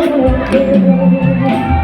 ดู